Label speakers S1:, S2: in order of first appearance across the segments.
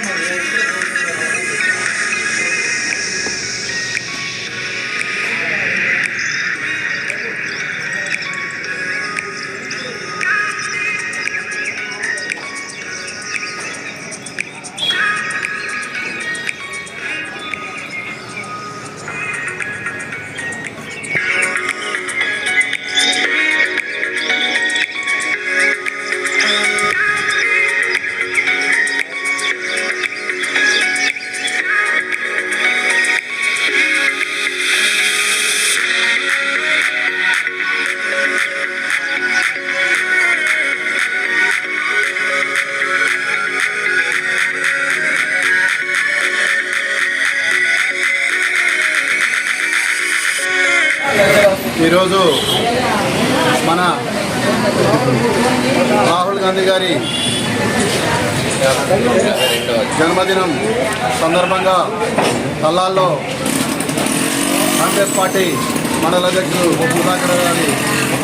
S1: Gracias. ఈరోజు మన రాహుల్ గాంధీ గారి జన్మదినం సందర్భంగా తల్లాల్లో కాంగ్రెస్ పార్టీ మండల అధ్యక్షుడు సుధాకర్ గారి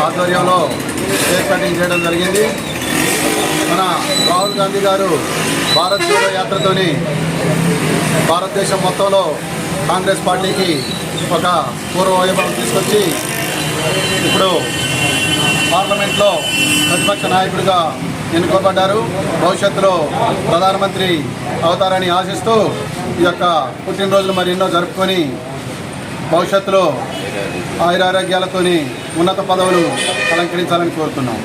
S1: ఆధ్వర్యంలో కేక్ కటింగ్ చేయడం జరిగింది. మన రాహుల్ గాంధీ గారు భారత్ జోడో యాత్రతోని భారతదేశం మొత్తంలో కాంగ్రెస్ పార్టీకి ఒక పూర్వ వైభవం తీసుకొచ్చి ఇప్పుడు పార్లమెంట్లో ప్రతిపక్ష నాయకుడిగా ఎన్నుకోబడ్డారు. భవిష్యత్తులో ప్రధానమంత్రి అవుతారని ఆశిస్తూ ఈ యొక్క పుట్టినరోజులు మరి ఎన్నో జరుపుకొని భవిష్యత్తులో ఆయురారోగ్యాలతోని ఉన్నత పదవులు అలంకరించాలని కోరుతున్నాం.